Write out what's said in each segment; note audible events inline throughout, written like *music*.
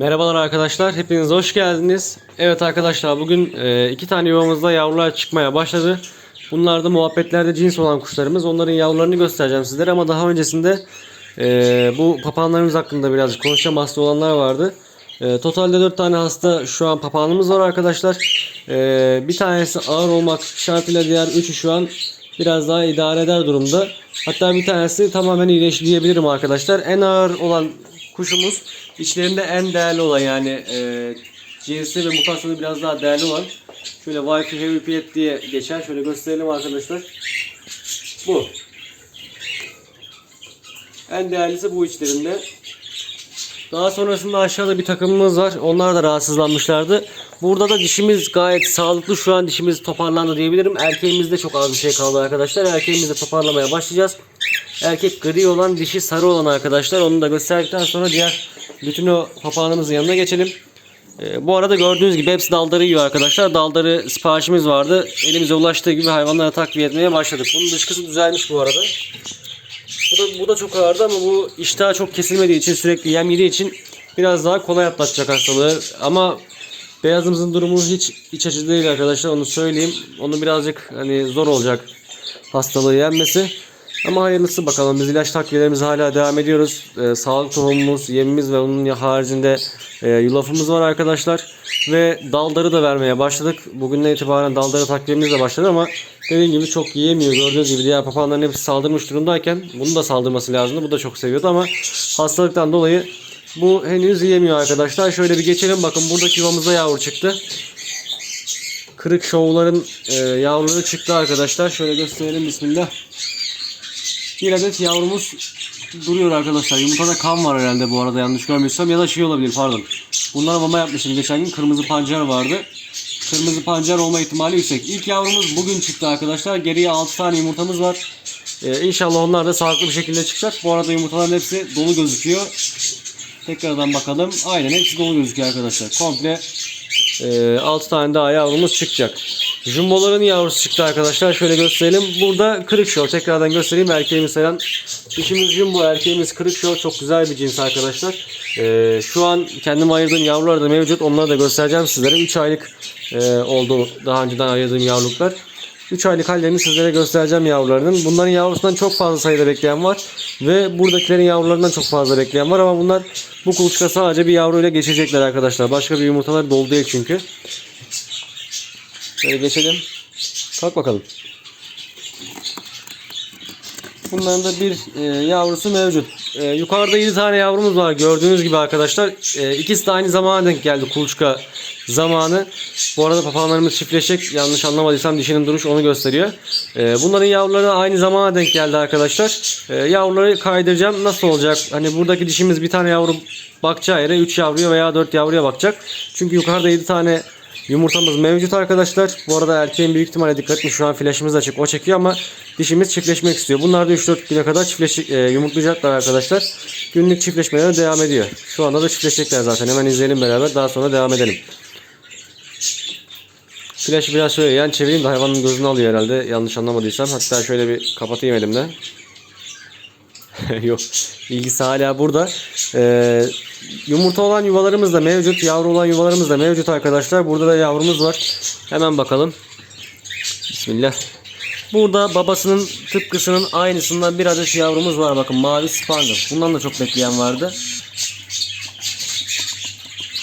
Merhabalar arkadaşlar, hepiniz hoş geldiniz. Evet arkadaşlar, bugün e, iki tane yuvamızda yavrular çıkmaya başladı. Bunlar da muhabbetlerde cins olan kuşlarımız. Onların yavrularını göstereceğim sizlere ama daha öncesinde e, bu papağanlarımız hakkında birazcık konuşacağım. Hasta olanlar vardı. E, totalde 4 tane hasta şu an papağanımız var arkadaşlar. Bir tanesi ağır olmak şartıyla diğer üçü şu an biraz daha idare eder durumda. Hatta bir tanesi tamamen iyileşti diyebilirim arkadaşlar. En ağır olan kuşumuz içlerinde en değerli olan yani e, cinsi ve mutasyonu biraz daha değerli olan şöyle Wi-Fi Heavy Pet diye geçer. Şöyle gösterelim arkadaşlar. Bu. En değerlisi bu içlerinde. Daha sonrasında aşağıda bir takımımız var. Onlar da rahatsızlanmışlardı. Burada da dişimiz gayet sağlıklı. Şu an dişimiz toparlandı diyebilirim. Erkeğimizde çok az bir şey kaldı arkadaşlar. Erkeğimizde toparlamaya başlayacağız. Erkek gri olan, dişi sarı olan arkadaşlar. Onu da gösterdikten sonra diğer bütün o papağanımızın yanına geçelim. Ee, bu arada gördüğünüz gibi hepsi daldarı yiyor arkadaşlar. Daldarı siparişimiz vardı. Elimize ulaştığı gibi hayvanlara takviye etmeye başladık. Bunun dışkısı düzelmiş bu arada. Bu da, bu da çok ağırdı ama bu iştah çok kesilmediği için sürekli yem yediği için biraz daha kolay atlatacak hastalığı. Ama beyazımızın durumu hiç iç açıcı değil arkadaşlar onu söyleyeyim. Onu birazcık hani zor olacak hastalığı yenmesi. Ama hayırlısı bakalım. Biz ilaç takviyelerimize hala devam ediyoruz. Ee, sağlık tohumumuz, yemimiz ve onun haricinde e, yulafımız var arkadaşlar. Ve daldarı da vermeye başladık. Bugünden itibaren daldarı takviyemiz de başladı ama dediğim gibi çok yiyemiyor. Gördüğünüz gibi diğer papağanların hepsi saldırmış durumdayken bunu da saldırması lazımdı. Bu da çok seviyordu ama hastalıktan dolayı bu henüz yiyemiyor arkadaşlar. Şöyle bir geçelim. Bakın buradaki yuvamızda yavru çıktı. Kırık şovların e, yavruları çıktı arkadaşlar. Şöyle gösterelim bismillah. Bir adet yavrumuz duruyor arkadaşlar. Yumurtada kan var herhalde bu arada yanlış görmüyorsam ya da şey olabilir pardon. Bunlara mama yapmışım geçen gün. Kırmızı pancar vardı. Kırmızı pancar olma ihtimali yüksek. İlk yavrumuz bugün çıktı arkadaşlar. Geriye 6 tane yumurtamız var. Ee, inşallah onlar da sağlıklı bir şekilde çıkacak. Bu arada yumurtaların hepsi dolu gözüküyor. Tekrardan bakalım. Aynen hepsi dolu gözüküyor arkadaşlar. Komple e, 6 tane daha yavrumuz çıkacak. Jumboların yavrusu çıktı arkadaşlar. Şöyle gösterelim. Burada kırık şor. Tekrardan göstereyim. Erkeğimiz falan. Dişimiz jumbo. Erkeğimiz kırık şor. Çok güzel bir cins arkadaşlar. Ee, şu an kendim ayırdığım yavrular da mevcut. Onları da göstereceğim sizlere. 3 aylık e, oldu daha önceden ayırdığım yavruluklar. 3 aylık hallerini sizlere göstereceğim yavrularının. Bunların yavrusundan çok fazla sayıda bekleyen var. Ve buradakilerin yavrularından çok fazla bekleyen var ama bunlar bu kuluçka sadece bir yavruyla geçecekler arkadaşlar. Başka bir yumurtalar dolu değil çünkü. Şöyle geçelim. Kalk bakalım. Bunların da bir e, yavrusu mevcut. E, yukarıda 7 tane yavrumuz var gördüğünüz gibi arkadaşlar. E, ikisi de aynı zamana denk geldi kuluçka zamanı. Bu arada papağanlarımız çiftleşecek. Yanlış anlamadıysam dişinin duruş onu gösteriyor. E, bunların yavruları aynı zamana denk geldi arkadaşlar. E, yavruları kaydıracağım. Nasıl olacak? Hani buradaki dişimiz bir tane yavru bakacağı yere 3 yavruya veya 4 yavruya bakacak. Çünkü yukarıda 7 tane Yumurtamız mevcut arkadaşlar. Bu arada erkeğin büyük ihtimalle dikkatli şu an flaşımız açık. O çekiyor ama dişimiz çiftleşmek istiyor. Bunlar da 3-4 güne kadar çiftleş, e, yumurtlayacaklar arkadaşlar. Günlük çiftleşmelerine devam ediyor. Şu anda da çiftleşecekler zaten. Hemen izleyelim beraber. Daha sonra devam edelim. Flaşı biraz şöyle yan çevireyim de hayvanın gözünü alıyor herhalde. Yanlış anlamadıysam. Hatta şöyle bir kapatayım elimle. *laughs* Yok. İlgisi hala burada. Ee, yumurta olan yuvalarımız da mevcut. Yavru olan yuvalarımız da mevcut arkadaşlar. Burada da yavrumuz var. Hemen bakalım. Bismillah. Burada babasının tıpkısının aynısından bir adet yavrumuz var. Bakın mavi spangle. Bundan da çok bekleyen vardı.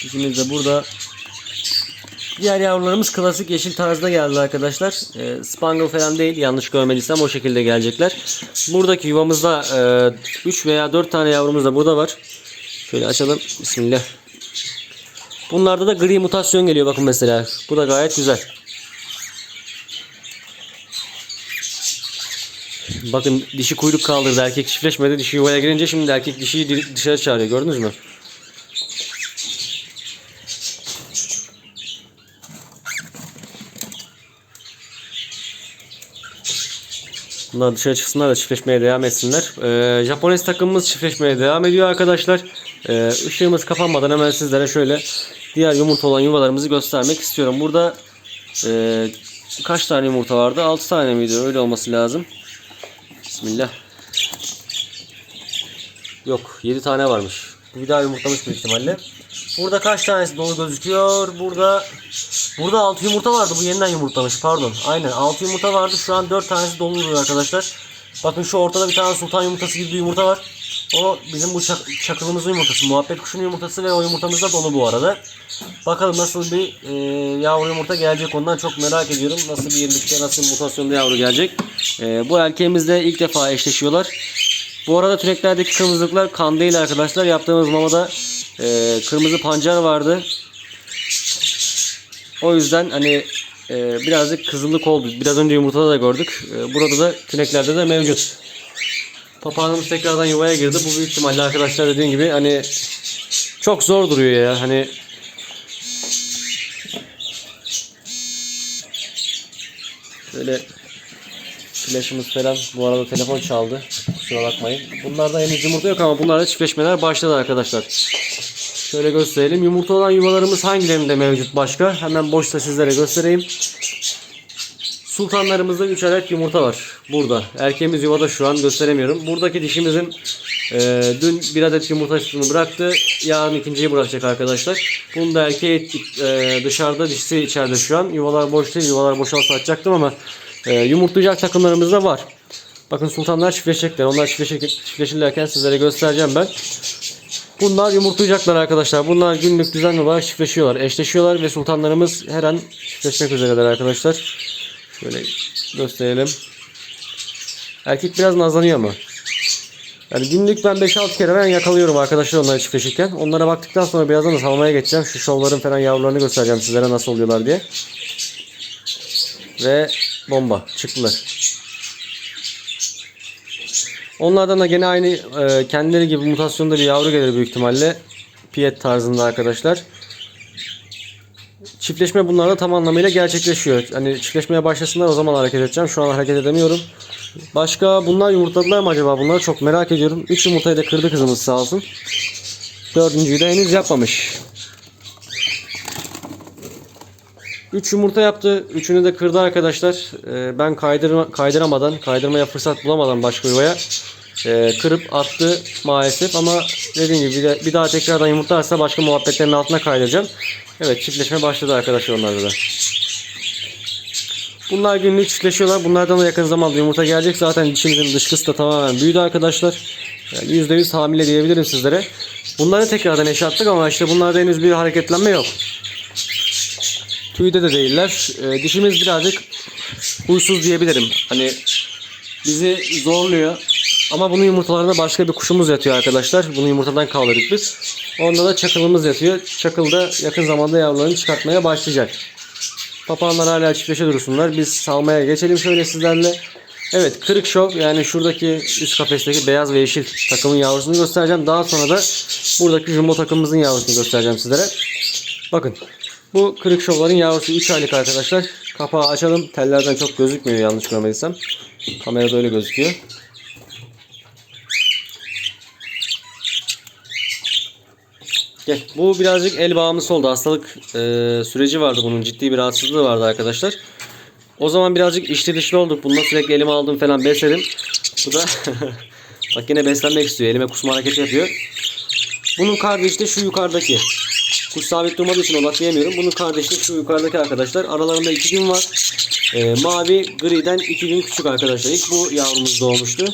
İkimiz de burada. Diğer yavrularımız klasik yeşil tarzda geldi arkadaşlar. E, Spangle falan değil yanlış görmediysem o şekilde gelecekler. Buradaki yuvamızda 3 e, veya 4 tane yavrumuz da burada var. Şöyle açalım. Bismillah. Bunlarda da gri mutasyon geliyor bakın mesela. Bu da gayet güzel. Bakın dişi kuyruk kaldırdı. Erkek çiftleşmedi. Dişi yuvaya girince şimdi erkek dişiyi dışarı çağırıyor. Gördünüz mü? Bunlar dışarı çıksınlar da çiftleşmeye devam etsinler. Ee, Japones takımımız çiftleşmeye devam ediyor arkadaşlar. Ee, ışığımız kapanmadan hemen sizlere şöyle diğer yumurta olan yuvalarımızı göstermek istiyorum. Burada e, kaç tane yumurta vardı? 6 tane miydi? Öyle olması lazım. Bismillah. Yok 7 tane varmış. Bir daha yumurtlamış büyük ihtimalle. Burada kaç tanesi dolu gözüküyor? Burada burada 6 yumurta vardı. Bu yeniden yumurtlamış. Pardon. Aynen 6 yumurta vardı. Şu an 4 tanesi dolu duruyor arkadaşlar. Bakın şu ortada bir tane sultan yumurtası gibi bir yumurta var. O bizim bu çak- çakılımızın yumurtası. Muhabbet kuşunun yumurtası ve o yumurtamız da dolu bu arada. Bakalım nasıl bir e, yavru yumurta gelecek ondan çok merak ediyorum. Nasıl bir yenilikte, nasıl bir mutasyonda yavru gelecek. E, bu erkeğimizle ilk defa eşleşiyorlar. Bu arada tüneklerdeki kırmızılıklar kan değil arkadaşlar. Yaptığımız mamada e, kırmızı pancar vardı. O yüzden hani e, birazcık kızıllık oldu. Biraz önce yumurtada da gördük. E, burada da tüneklerde de mevcut. Papağanımız tekrardan yuvaya girdi. Bu büyük ihtimalle arkadaşlar dediğim gibi hani çok zor duruyor ya. Hani şöyle Flash'ımız falan bu arada telefon çaldı. Kusura bakmayın. Bunlarda henüz yumurta yok ama bunlarda çiftleşmeler başladı arkadaşlar. Şöyle gösterelim. Yumurta olan yuvalarımız hangilerinde mevcut başka? Hemen boşta sizlere göstereyim. Sultanlarımızda 3 adet yumurta var. Burada. Erkeğimiz yuvada şu an gösteremiyorum. Buradaki dişimizin e, dün bir adet yumurtasını bıraktı. Yarın ikinciyi bırakacak arkadaşlar. Bunun da erkeği e, dışarıda dişisi içeride şu an. Yuvalar boş değil. Yuvalar boşalsa atacaktım ama e, yumurtlayacak takımlarımız da var. Bakın sultanlar çiftleşecekler. Onlar çiftleşir, çiftleşirlerken sizlere göstereceğim ben. Bunlar yumurtlayacaklar arkadaşlar. Bunlar günlük düzenli olarak çiftleşiyorlar. Eşleşiyorlar ve sultanlarımız her an çiftleşmek üzereler arkadaşlar. Şöyle gösterelim. Erkek biraz nazlanıyor ama. Yani günlük ben 5-6 kere ben yakalıyorum arkadaşlar onları çiftleşirken. Onlara baktıktan sonra birazdan da salmaya geçeceğim. Şu şovların falan yavrularını göstereceğim sizlere nasıl oluyorlar diye. Ve bomba çıktılar. Onlardan da gene aynı e, kendileri gibi mutasyonda bir yavru gelir büyük ihtimalle. Piyet tarzında arkadaşlar. Çiftleşme bunlarda tam anlamıyla gerçekleşiyor. Hani çiftleşmeye başlasınlar o zaman hareket edeceğim. Şu an hareket edemiyorum. Başka bunlar yumurtladılar mı acaba? Bunları çok merak ediyorum. 3 yumurtayı da kırdı kızımız sağ olsun. Dördüncüyü de henüz yapmamış. 3 yumurta yaptı. Üçünü de kırdı arkadaşlar. Ee, ben kaydırma, kaydıramadan, kaydırmaya fırsat bulamadan başka yuvaya e, kırıp attı maalesef. Ama dediğim gibi bir, de- bir daha tekrardan yumurtlarsa başka muhabbetlerin altına kaydıracağım. Evet çiftleşme başladı arkadaşlar onlarda da. Bunlar günlük çiftleşiyorlar. Bunlardan da yakın zamanda yumurta gelecek. Zaten dişimizin dışkısı da tamamen büyüdü arkadaşlar. Yani %100 hamile diyebilirim sizlere. Bunları tekrardan eşe ama işte bunlarda henüz bir hareketlenme yok. Tüyde de değiller. Ee, dişimiz birazcık huysuz diyebilirim. Hani bizi zorluyor. Ama bunun yumurtalarında başka bir kuşumuz yatıyor arkadaşlar. Bunu yumurtadan kaldırdık biz. Onda da çakılımız yatıyor. Çakıl da yakın zamanda yavrularını çıkartmaya başlayacak. Papağanlar hala çiftleşe dursunlar. Biz salmaya geçelim şöyle sizlerle. Evet kırık şov yani şuradaki üst kafesteki beyaz ve yeşil takımın yavrusunu göstereceğim. Daha sonra da buradaki jumbo takımımızın yavrusunu göstereceğim sizlere. Bakın bu kırık şovların yavrusu 3 aylık arkadaşlar. Kapağı açalım. Tellerden çok gözükmüyor yanlış görmediysem. Kamerada öyle gözüküyor. Gel. Bu birazcık el bağımlısı oldu. Hastalık e, süreci vardı bunun. Ciddi bir rahatsızlığı vardı arkadaşlar. O zaman birazcık içli dışlı olduk. Bununla sürekli elime aldım falan besledim. Bu da *laughs* bak yine beslenmek istiyor. Elime kusma hareketi yapıyor. Bunun kardeşi de şu yukarıdaki. Kuş sabit durmadığı için odaklayamıyorum. Bunun kardeşi de şu yukarıdaki arkadaşlar. Aralarında iki gün var. E, mavi griden iki gün küçük arkadaşlar. İlk bu yavrumuz doğmuştu.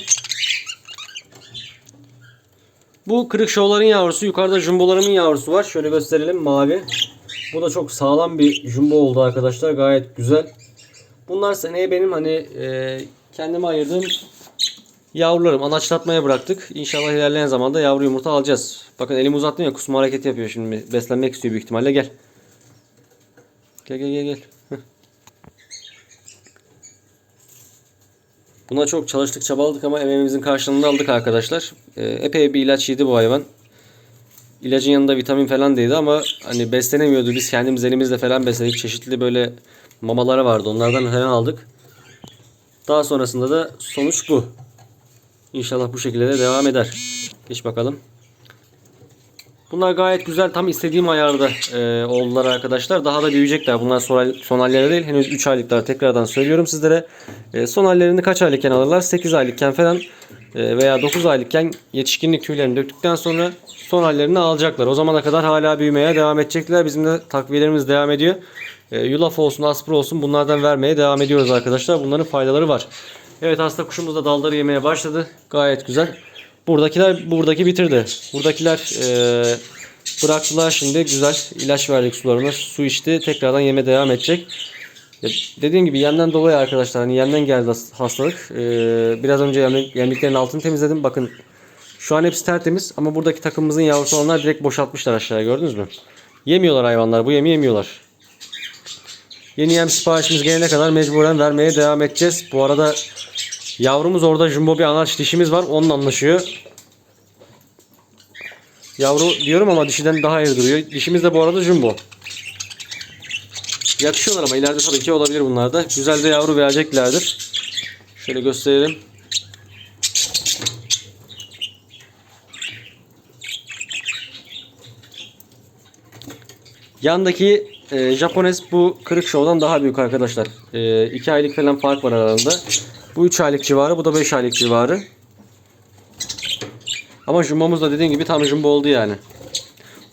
Bu kırık şovların yavrusu. Yukarıda jumbolarımın yavrusu var. Şöyle gösterelim mavi. Bu da çok sağlam bir jumbo oldu arkadaşlar. Gayet güzel. Bunlar seneye benim hani e, kendime ayırdığım yavrularım. Anaçlatmaya bıraktık. İnşallah ilerleyen zamanda yavru yumurta alacağız. Bakın elimi uzattım ya kusma hareketi yapıyor şimdi. Beslenmek istiyor büyük ihtimalle. Gel. Gel gel gel gel. Buna çok çalıştık çabaladık ama emeğimizin karşılığını aldık arkadaşlar. Ee, epey bir ilaç yedi bu hayvan. İlacın yanında vitamin falan değildi ama hani beslenemiyordu. Biz kendimiz elimizle falan besledik. Çeşitli böyle mamaları vardı. Onlardan falan aldık. Daha sonrasında da sonuç bu. İnşallah bu şekilde de devam eder. Geç bakalım. Bunlar gayet güzel. Tam istediğim ayarda e, oldular arkadaşlar. Daha da büyüyecekler. Bunlar son, son halleri değil. Henüz 3 aylıklar. Tekrardan söylüyorum sizlere. E, son hallerini kaç aylıkken alırlar? 8 aylıkken falan e, veya 9 aylıkken yetişkinlik tüylerini döktükten sonra son hallerini alacaklar. O zamana kadar hala büyümeye devam edecekler. Bizim de takviyelerimiz devam ediyor. E, Yulaf olsun, aspır olsun bunlardan vermeye devam ediyoruz arkadaşlar. Bunların faydaları var. Evet hasta kuşumuz da dalları yemeye başladı. Gayet güzel. Buradakiler buradaki bitirdi. Buradakiler e, bıraktılar şimdi güzel ilaç verdik sularına. Su içti. Tekrardan yeme devam edecek. Ya Dediğim gibi yemden dolayı arkadaşlar hani yemden geldi has- hastalık. Ee, biraz önce yem, yemliklerin altını temizledim. Bakın şu an hepsi tertemiz ama buradaki takımımızın yavrusu olanlar direkt boşaltmışlar aşağıya gördünüz mü? Yemiyorlar hayvanlar bu yemi yemiyorlar. Yeni yem siparişimiz gelene kadar mecburen vermeye devam edeceğiz. Bu arada yavrumuz orada jumbo bir anaç dişimiz var onunla anlaşıyor. Yavru diyorum ama dişiden daha iyi duruyor. Dişimiz de bu arada jumbo. Yakışıyorlar ama ileride tabii ki olabilir bunlar da. Güzel de yavru vereceklerdir. Şöyle gösterelim. Yandaki e, Japones bu kırık şovdan daha büyük arkadaşlar. 2 aylık falan fark var aralarında. Bu 3 aylık civarı, bu da 5 aylık civarı. Ama jumbomuz da dediğim gibi tam jumbo oldu yani.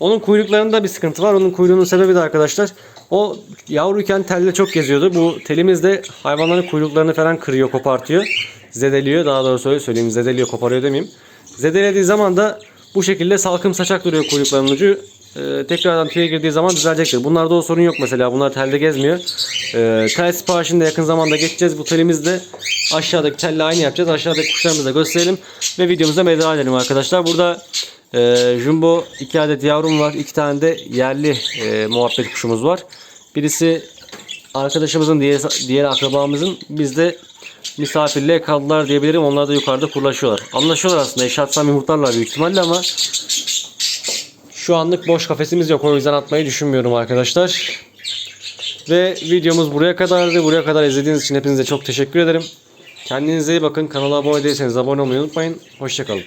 Onun kuyruklarında bir sıkıntı var. Onun kuyruğunun sebebi de arkadaşlar o yavruyken telle çok geziyordu. Bu telimiz de hayvanların kuyruklarını falan kırıyor, kopartıyor. Zedeliyor. Daha doğrusu öyle söyleyeyim. Zedeliyor, koparıyor demeyeyim. Zedelediği zaman da bu şekilde salkım saçak duruyor kuyruklarının ucu. Ee, tekrardan tüye girdiği zaman düzelecektir. Bunlarda o sorun yok mesela. Bunlar telde gezmiyor. Ee, tel siparişini de yakın zamanda geçeceğiz. Bu telimizi de aşağıdaki telle aynı yapacağız. Aşağıdaki kuşlarımızı da gösterelim. Ve videomuza veda edelim arkadaşlar. Burada e, Jumbo iki adet yavrum var. iki tane de yerli e, muhabbet kuşumuz var. Birisi arkadaşımızın diğer, diğer akrabamızın bizde misafirliğe kaldılar diyebilirim. Onlar da yukarıda kurlaşıyorlar. Anlaşıyorlar aslında. Eşatsam yumurtlarlar büyük ihtimalle ama şu anlık boş kafesimiz yok. O yüzden atmayı düşünmüyorum arkadaşlar. Ve videomuz buraya kadardı. Buraya kadar izlediğiniz için hepinize çok teşekkür ederim. Kendinize iyi bakın. Kanala abone değilseniz abone olmayı unutmayın. Hoşçakalın.